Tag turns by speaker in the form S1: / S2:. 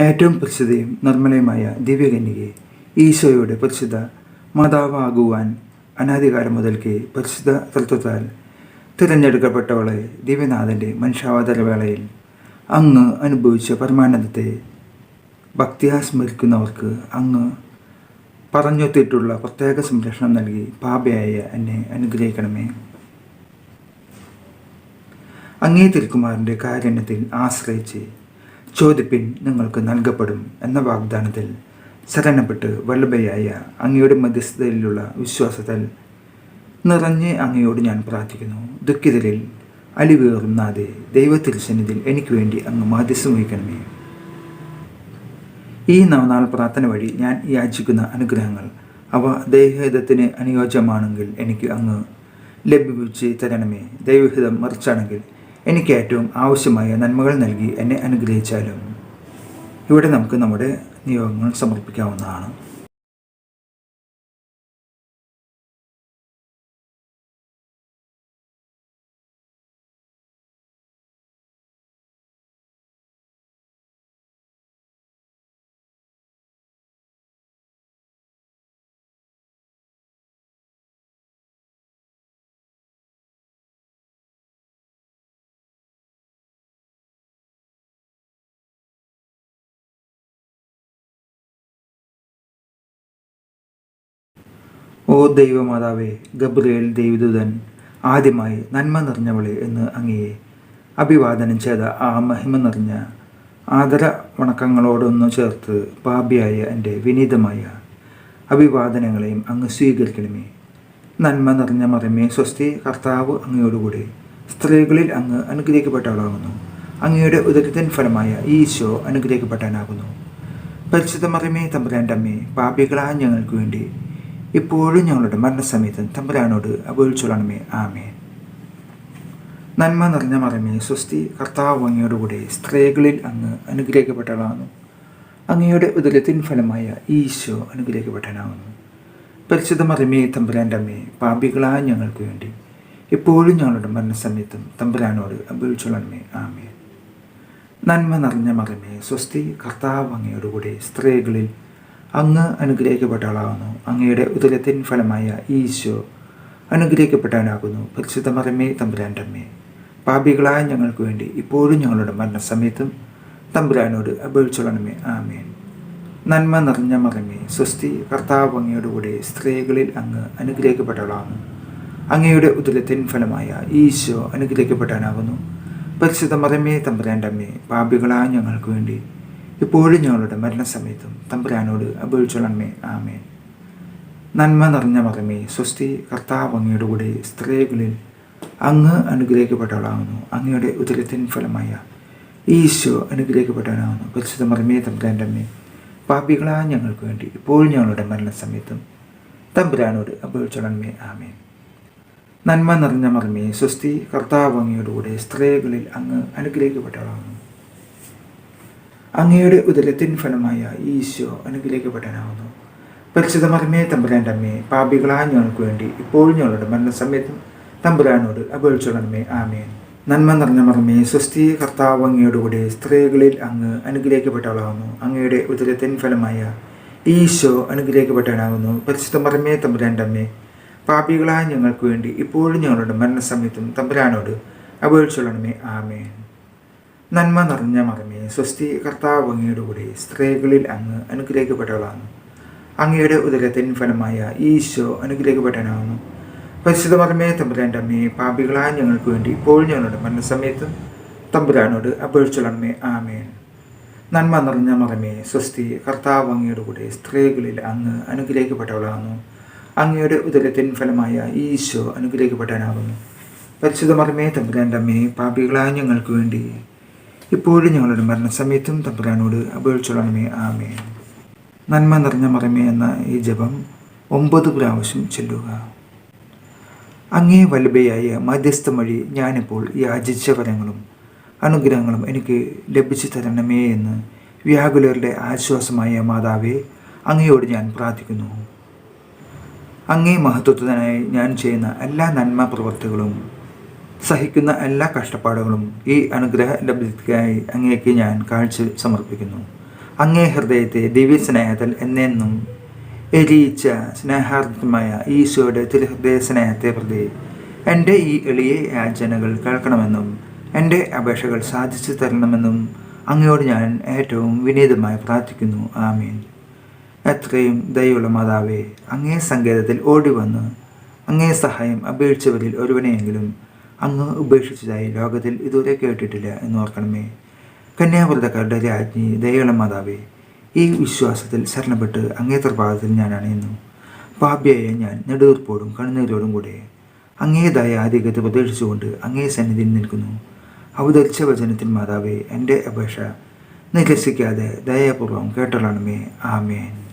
S1: ഏറ്റവും പ്രസിദ്ധയും നിർമ്മലയുമായ ദിവ്യകന്യകെ ഈശോയുടെ പരിശുദ്ധ മാതാവാകുവാൻ അനാധികാരം മുതൽക്കേ പരിശുദ്ധ തത്വത്താൽ തിരഞ്ഞെടുക്കപ്പെട്ടവളെ ദിവ്യനാഥന്റെ മനുഷ്യാവതരവേളയിൽ അങ്ങ് അനുഭവിച്ച പരമാനന്ദത്തെ ഭക്തിയാ സ്മരിക്കുന്നവർക്ക് അങ്ങ് പറഞ്ഞൊത്തിട്ടുള്ള പ്രത്യേക സംരക്ഷണം നൽകി പാപയായ എന്നെ അനുഗ്രഹിക്കണമേ. അങ്ങേ തിരുക്കുമാറിന്റെ കാരുണ്യത്തിൽ ആശ്രയിച്ച് ചോദിപ്പിൻ നിങ്ങൾക്ക് നൽകപ്പെടും എന്ന വാഗ്ദാനത്തിൽ ശരണപ്പെട്ട് വല്ലഭയായ അങ്ങയുടെ മധ്യസ്ഥതയിലുള്ള വിശ്വാസത്തിൽ നിറഞ്ഞ് അങ്ങയോട് ഞാൻ പ്രാർത്ഥിക്കുന്നു. ദുഃഖിതരിൽ അലിവേറുന്നാതെ ദൈവത്തിരുസന്നിധിയിൽ എനിക്ക് വേണ്ടി അങ്ങ് മാധ്യസ്ഥം വഹിക്കണമേ. ഈ നവനാൾ പ്രാർത്ഥന വഴി ഞാൻ യാചിക്കുന്ന അനുഗ്രഹങ്ങൾ അവ ദൈവഹിതത്തിന് അനുയോജ്യമാണെങ്കിൽ എനിക്ക് അങ്ങ് ലഭിപ്പിച്ച് തരണമേ. ദൈവഹിതം മറിച്ചാണെങ്കിൽ എനിക്ക് ഏറ്റവും ആവശ്യമായ നന്മകൾ നൽകി എന്നെ അനുഗ്രഹിച്ചാലും ഇവിടെ നമുക്ക് നമ്മുടെ നിയോഗങ്ങൾ സമർപ്പിക്കാവുന്നതാണ്. ഓ ദൈവമാതാവേ ഗബ്രിയേൽ ദൈവദൂതൻ ആദ്യമായി നന്മ നിറഞ്ഞവളെ എന്ന് അങ്ങയെ അഭിവാദനം ചെയ്ത ആ മഹിമ നിറഞ്ഞ ആദര വണക്കങ്ങളോടൊന്നു ചേർത്ത് പാപിയായ എന്റെ വിനീതമായ അഭിവാദനങ്ങളെയും അങ്ങ് സ്വീകരിക്കണമേ. നന്മ നിറഞ്ഞ മറമേ സ്വസ്തി കർത്താവ് അങ്ങയോടുകൂടി സ്ത്രീകളിൽ അങ്ങ് അനുഗ്രഹിക്കപ്പെട്ടവളാകുന്നു അങ്ങയുടെ ഉദരത്തിൻ ഫലമായ ഈശോ അനുഗ്രഹിക്കപ്പെട്ടാനാകുന്നു പരിശുദ്ധ മറമേ തമ്പുരാന്റെ അമ്മേ പാപികളായ ഞങ്ങൾക്ക് വേണ്ടി ഇപ്പോഴും ഞങ്ങളുടെ മരണസമയത്തും തമ്പുരാനോട് അപേക്ഷിച്ചോളണമേ. ആമേ നന്മ നിറഞ്ഞ മറമേ സ്വസ്തി കർത്താവ് അങ്ങയോടുകൂടെ സ്ത്രീകളിൽ അങ്ങ് അനുഗ്രഹിക്കപ്പെട്ടളാകുന്നു അങ്ങയുടെ ഉദരത്തിൻ ഫലമായ ഈശോ അനുഗ്രഹിക്കപ്പെട്ടനാകുന്നു പരിശുദ്ധ മറിമേ തമ്പുരാന്റെ അമ്മേ പാപികളായ ഞങ്ങൾക്ക് വേണ്ടി ഇപ്പോഴും ഞങ്ങളുടെ മരണസമയത്തും തമ്പുരാനോട് അപേക്ഷിച്ചോളണമേ. ആമേ നന്മ നിറഞ്ഞ മറിമേ സ്വസ്തി കർത്താവ് അങ്ങയോടുകൂടെ സ്ത്രീകളിൽ അങ്ങ് അനുഗ്രഹിക്കപ്പെട്ട ആളാകുന്നു അങ്ങയുടെ ഉദരത്തിൻ ഫലമായ ഈശോ അനുഗ്രഹിക്കപ്പെട്ടവനാകുന്നു. പരിശുദ്ധ മറമേ തമ്പുരാന്റെ അമ്മേ പാപികളായ ഞങ്ങൾക്ക് വേണ്ടി ഇപ്പോഴും ഞങ്ങളുടെ മരണസമയത്തും തമ്പുരാനോട് അപേക്ഷിച്ചോളണമേ. ആമേൻ. നന്മ നിറഞ്ഞ മറമേ സ്വസ്തി കർത്താവ് അങ്ങയോടുകൂടെ സ്ത്രീകളിൽ അങ്ങ് അനുഗ്രഹിക്കപ്പെട്ടവളാകുന്നു. അങ്ങയുടെ ഉദരത്തിൻ ഫലമായ ഈശോ അനുഗ്രഹിക്കപ്പെട്ടവനാകുന്നു. പരിശുദ്ധ മറമേ തമ്പുരാന്റെ അമ്മേ പാപികളായ ഞങ്ങൾക്ക് വേണ്ടി ഇപ്പോഴും ഞങ്ങളുടെ മരണസമയത്തും തമ്പുരാനോട് അപേക്ഷിച്ചോളമേ ആമേ നന്മ നിറഞ്ഞ മറമേ സ്വസ്തി കർത്താവ് അങ്ങയുടെ കൂടെ സ്ത്രീകളിൽ അങ്ങ് അനുഗ്രഹിക്കപ്പെട്ടവളാകുന്നു. അങ്ങയുടെ ഉദരത്തിൻ ഫലമായ ഈശോ അനുഗ്രഹിക്കപ്പെട്ടവനാകുന്നു. പരിശുദ്ധ മറമേ തമ്പുരാന്റെ അമ്മേ പാപികളായ ഞങ്ങൾക്ക് വേണ്ടി ഇപ്പോഴും ഞങ്ങളുടെ മരണസമയത്തും തമ്പുരാനോട് അപേക്ഷിച്ചോളമേ ആമേ നന്മ നിറഞ്ഞ മറമേ സ്വസ്തി കർത്താവ് അങ്ങയുടെ കൂടെ സ്ത്രീകളിൽ അങ്ങ് അനുഗ്രഹിക്കപ്പെട്ടവളാകുന്നു. അങ്ങയുടെ ഉദരത്തിൻ ഫലമായ ഈശോ അനുഗ്രഹിക്കപ്പെടാനാവുന്നു പരിശുദ്ധ മറമേ തമ്പുരാന്റെ അമ്മയെ പാപികളായ ഞങ്ങൾക്ക് വേണ്ടി ഇപ്പോഴും ഞങ്ങളുടെ മരണസമയത്തും തമ്പുരാനോട് അപേക്ഷിച്ചുള്ളമേ ആമേൻ. നന്മ നിറഞ്ഞ മറമേ സ്വസ്തി കർത്താവ് അങ്ങയോടുകൂടി സ്ത്രീകളിൽ അങ്ങ് അനുഗ്രഹിക്കപ്പെട്ടവളാകുന്നു. അങ്ങയുടെ ഉദരത്തിൻ ഫലമായ ഈശോ അനുഗ്രഹിക്കപ്പെട്ടവനാകുന്നു. പരിശുദ്ധ മറമേ തമ്പുരാന്റെ അമ്മേ പാപികളായ ഞങ്ങൾക്ക് വേണ്ടി ഇപ്പോഴും ഞങ്ങളുടെ മരണസമയത്തും തമ്പുരാനോട് അപേക്ഷിച്ചുള്ളമേ ആമേൻ. നന്മ നിറഞ്ഞ മകമേ സ്വസ്തി കർത്താവ് അങ്ങയുടെ കൂടെ സ്ത്രീകളിൽ അങ്ങ് അനുഗ്രഹിക്കപ്പെട്ടവളാണ്. അങ്ങയുടെ ഉദരത്തിൻ ഫലമായ ഈശോ അനുഗ്രഹിക്കപ്പെട്ടനാണ് പരിശുദ്ധ മകമേ തമ്പുരാന്റെ അമ്മയെ പാപികളായ ഞങ്ങൾക്ക് വേണ്ടി ഇപ്പോൾ ഞങ്ങളുടെ മരണസമയത്തും തമ്പുരാനോട് അപേക്ഷിച്ചുള്ളമ്മേ ആമേൻ. നന്മ നിറഞ്ഞ മറമേ സ്വസ്തി കർത്താവ് അങ്ങയുടെ കൂടെ സ്ത്രീകളിൽ അങ്ങ് അനുഗ്രഹിക്കപ്പെട്ടവളാണ്. അങ്ങയുടെ ഉദരത്തിൻ ഫലമായ ഈശോ അനുഗ്രഹിക്കപ്പെട്ടനാകുന്നു പരിശുദ്ധ മറമേ തമ്പുരാന്റെ അമ്മയെ പാപികളായ ഞങ്ങൾക്ക് വേണ്ടി ഇപ്പോഴും ഞങ്ങളുടെ മരണസമയത്തും തമ്പുരാനോട് അപേക്ഷിച്ചോളണമേ ആമേ നന്മ നിറഞ്ഞ മറമേ എന്ന ഈ ജപം ഒമ്പത് പ്രാവശ്യം ചെല്ലുക. അങ്ങേ വലുബയായ മധ്യസ്ഥം വഴി ഞാനിപ്പോൾ യാചിച്ച വരങ്ങളും അനുഗ്രഹങ്ങളും എനിക്ക് ലഭിച്ചു തരണമേ എന്ന് വ്യാകുലരുടെ ആശ്വാസമായ മാതാവേ അങ്ങയോട് ഞാൻ പ്രാർത്ഥിക്കുന്നു. അങ്ങേ മഹത്വത്തിനായി ഞാൻ ചെയ്യുന്ന എല്ലാ നന്മ പ്രവർത്തികളും സഹിക്കുന്ന എല്ലാ കഷ്ടപ്പാടുകളും ഈ അനുഗ്രഹ ലബ്ധിക്കായി അങ്ങേക്ക് ഞാൻ കാഴ്ച സമർപ്പിക്കുന്നു. അങ്ങേ ഹൃദയത്തെ ദിവ്യ സ്നേഹത്തിൽ എന്നെന്നും എരിയിച്ച സ്നേഹാർത്ഥമായ ഈശോയുടെ തിരുഹൃദയ സ്നേഹത്തെ പ്രതി എന്റെ ഈ എളിയ യാചനകൾ കേൾക്കണമെന്നും എന്റെ അപേക്ഷകൾ സാധിച്ചു തരണമെന്നും അങ്ങയോട് ഞാൻ ഏറ്റവും വിനീതമായി പ്രാർത്ഥിക്കുന്നു. ആമീൻ. എത്രയും ദയുള്ള മാതാവേ അങ്ങേ സങ്കേതത്തിൽ ഓടി വന്ന് അങ്ങേ സഹായം അപേക്ഷിച്ചവരിൽ ഒരുവനെയെങ്കിലും അങ്ങ് ഉപേക്ഷിച്ചതായി ലോകത്തിൽ ഇതുവരെ കേട്ടിട്ടില്ല എന്ന് ഓർക്കണമേ. കന്യാവ്രതക്കാരുടെ രാജ്ഞി ദയുള്ള മാതാവേ ഈ വിശ്വാസത്തിൽ ശരണപ്പെട്ട് അങ്ങേ പാദത്തിൽ ഞാൻ അണയുന്നു പാപ്യായ ഞാൻ നെടുവീർപ്പോടും കണ്ണുനീരോടും കൂടെ അങ്ങേതായ ആധികത്തെ പ്രതീക്ഷിച്ചുകൊണ്ട് അങ്ങേ സന്നിധിയിൽ നിൽക്കുന്നു. അവതരിച്ച വചനത്തിൽ മാതാവേ എന്റെ അപേക്ഷ നിരസിക്കാതെ ദയാപൂർവം കേട്ടളണമേ ആമേൻ.